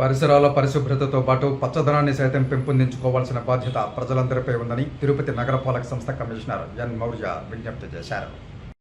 పరిసరాల పరిశుభ్రతతో పాటు పచ్చదనాన్ని సైతం పెంపొందించుకోవాల్సిన బాధ్యత ప్రజలందరిపై ఉందని తిరుపతి నగరపాలక సంస్థ కమిషనర్ ఎన్ మౌర్య విజ్ఞప్తి చేశారు.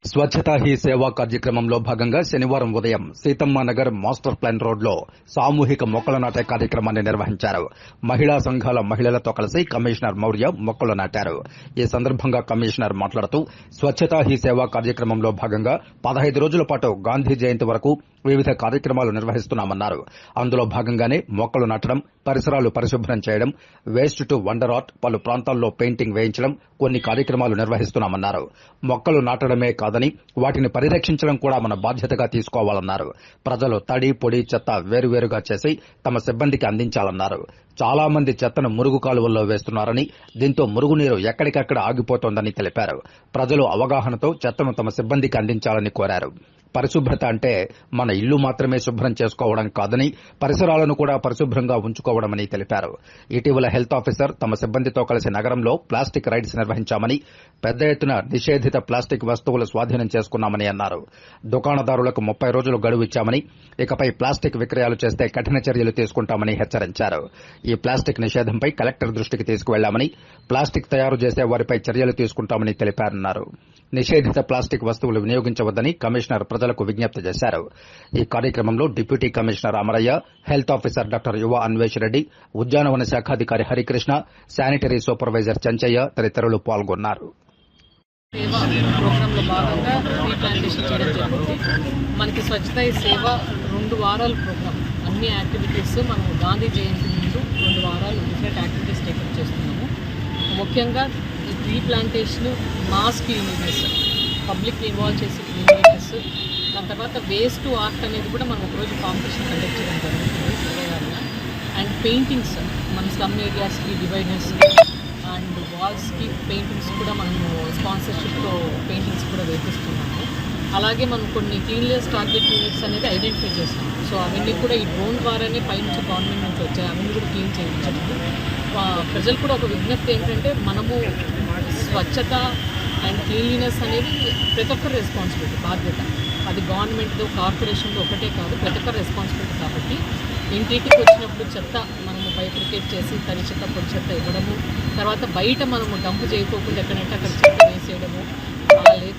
స్వచ్ఛతా హీ సేవా కార్యక్రమంలో భాగంగా శనివారం ఉదయం సీతమ్మ నగర్ మాస్టర్ ప్లాన్ రోడ్లో సామూహిక మొక్కలు నాటే కార్యక్రమాన్ని నిర్వహించారు. మహిళా సంఘాల మహిళలతో కలిసి కమిషనర్ మౌర్య మొక్కలు నాటారు. ఈ సందర్భంగా కమిషనర్ మాట్లాడుతూ స్వచ్ఛతా హీ సేవా కార్యక్రమంలో భాగంగా పదహైదు రోజుల పాటు గాంధీ జయంతి వరకు వివిధ కార్యక్రమాలు నిర్వహిస్తున్నామన్నారు. అందులో భాగంగానే మొక్కలు నాటడం పరిసరాలు పరిశుభ్రం చేయడం వేస్ట్ టు వండర్ ఆర్ట్ పలు ప్రాంతాల్లో పెయింటింగ్ వేయించడం కొన్ని కార్యక్రమాలు నిర్వహిస్తున్నామన్నారు. మొక్కలు నాటడమే కాదని వాటిని పరిరక్షించడం కూడా మన బాధ్యతగా తీసుకోవాలన్నారు. ప్రజలు తడి పొడి చెత్త వేరువేరుగా చేసి తమ సిబ్బందికి అందించాలన్నారు. చాలా మంది చెత్తను మురుగు కాలువల్లో వేస్తున్నారని దీంతో మురుగునీరు ఎక్కడికక్కడ ఆగిపోతోందని తెలిపారు. ప్రజలు అవగాహనతో చెత్తను తమ సిబ్బందికి అందించాలని కోరారు. పరిశుభ్రత అంటే మన ఇల్లు మాత్రమే శుభ్రం చేసుకోవడం కాదని పరిసరాలను కూడా పరిశుభ్రంగా ఉంచుకోవడమని తెలిపారు. ఇటీవల హెల్త్ ఆఫీసర్ తమ సిబ్బందితో కలిసి నగరంలో ప్లాస్టిక్ రైడ్స్ నిర్వహించామని పెద్ద ఎత్తున నిషేధిత ప్లాస్టిక్ వస్తువులు స్వాధీనం చేసుకున్నామని అన్నారు. దుకాణదారులకు ముప్పై రోజులు గడువు ఇచ్చామని ఇకపై ప్లాస్టిక్ విక్రయాలు చేస్తే కఠిన చర్యలు తీసుకుంటామని హెచ్చరించారు. ఈ ప్లాస్టిక్ నిషేధంపై కలెక్టర్ దృష్టికి తీసుకువెళ్ళామని ప్లాస్టిక్ తయారు చేసే వారిపై చర్యలు తీసుకుంటామని తెలిపారన్నారు. నిషేధిత ప్లాస్టిక్ వస్తువులు వినియోగించవద్దని కమిషనర్ ప్రజలకు విజ్ఞప్తి చేశారు. ఈ కార్యక్రమంలో deputy commissioner Amaraiah health officer doctor Yuva Anvesh Reddy ఉద్యానవన శాఖాధికారి హరికృష్ణ శానిటరీ సూపర్వైజర్ చంచయ్య తదితరులు పాల్గొన్నారు. మనకి స్వచ్ఛత సేవ రెండు వారాల ప్రోగ్రామ్ అన్ని యాక్టివిటీస్ మనం గాంధీ జయంతి ముందు రెండు వారాలు డిఫరెంట్ యాక్టివిటీస్ టేకప్ చేస్తున్నాము. ముఖ్యంగా ఈ tree plantation mass cleanliness public involve చేసే క్లీనినెస్ దాని తర్వాత వేస్ట్ ఆర్ట్ అనేది కూడా మనం ఒకరోజు కాంపిటీషన్ కండక్ట్ చేయడం జరుగుతుంది అండ్ పెయింటింగ్స్ మన స్లమ్ ఏరియాస్కి డివైడర్స్ అండ్ వాల్స్కి పెయింటింగ్స్ కూడా మనము స్పాన్సర్షిప్తో పెయింటింగ్స్ కూడా వేపిస్తున్నాము. అలాగే మనం కొన్ని క్లీన్లెస్ టార్గెట్ యూనిట్స్ అనేది ఐడెంటిఫై చేస్తాం. సో అవన్నీ కూడా ఈ డ్రోన్ ద్వారానే పైనుంచి గవర్నమెంట్ నుంచి వచ్చాయి అవన్నీ కూడా క్లీన్ చేయించాము ప్రజలు కూడా ఒక విజ్ఞప్తి ఏంటంటే మనము స్వచ్ఛత అండ్ క్లీన్లీనెస్ అనేది ప్రతి ఒక్కరి రెస్పాన్సిబిలిటీ బాధ్యత. అది గవర్నమెంట్తో కార్పొరేషన్లో ఒకటే కాదు ప్రతి ఒక్కరి రెస్పాన్సిబిలిటీ కాబట్టి ఇంటికి వచ్చినప్పుడు చెత్త మనము బైఫ్రికేట్ చేసి తడి చెత్త పొడి చెత్త ఇవ్వడము. తర్వాత బయట మనము డంప్ చేయకోకుండా ఎక్కడంటే అక్కడ చెత్త వేసేయడము.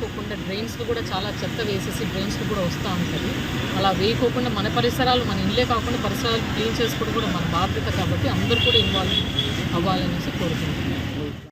వేయకోకుండా లేకోకుండా డ్రైన్స్లో కూడా చాలా చెత్త వేసేసి డ్రైన్స్లో కూడా వస్తూ ఉంటుంది. అలా వేయకోకుండా మన పరిసరాలు మన ఇల్లే కాకుండా పరిసరాలు క్లీన్ చేసుకోవడం కూడా మన బాధ్యత కాబట్టి అందరూ కూడా ఇన్వాల్వ్ అవ్వాలనేసి కోరుకుంటున్నాం.